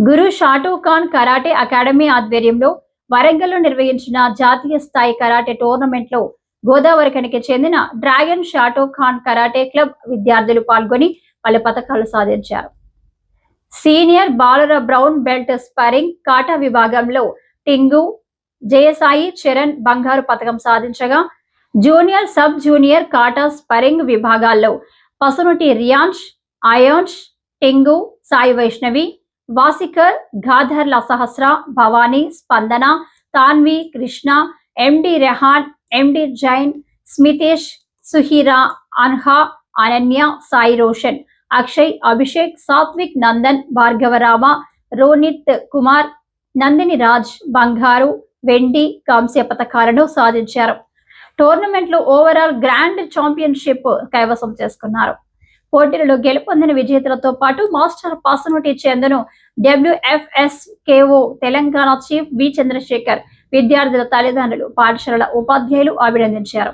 గురు Shotokan karate academy ఆధ్వర్యంలో వరంగల్లో నిర్వహించిన జాతీయ స్థాయి కరాటే టోర్నమెంట్లో గోదావరిఖనికి చెందిన dragon Shotokan karate club విద్యార్థులు పాల్గొని పలు పథకాలు సాధించారు. సీనియర్ బాలుర బ్రౌన్ బెల్ట్ స్పరింగ్ కాటా విభాగంలో టింగు జయసాయి చరణ్ బంగారు పథకం సాధించగా junior sub junior kata sparring విభాగాల్లో పసునుటి రియాన్ష్ అయోన్ష్ టింగు సాయి వైష్ణవి వాసికర్ గాధర్ల సహస్ర భవానీ స్పందన తాన్వి కృష్ణ ఎండి రెహాన్ ఎండి జైన్ స్మితేష్ సుహీరా అన్హా అనన్య సాయి రోషన్ అక్షయ్ అభిషేక్ సాత్విక్ నందన్ భార్గవరామ రోనిత్ కుమార్ నందిని రాజ్ బంగారు వెండి కాంస్య పథకాలను సాధించారు. టోర్నమెంట్లో ఓవరాల్ గ్రాండ్ ఛాంపియన్షిప్ కైవసం చేసుకున్నారు. పోటీలలో గెలుపొందిన విజేతలతో పాటు master Pasanoti చెందను WFSKO Telangana chief V Chandrashekar. విద్యార్థుల తల్లిదండ్రులు పాఠశాలల ఉపాధ్యాయులు అభినందించారు.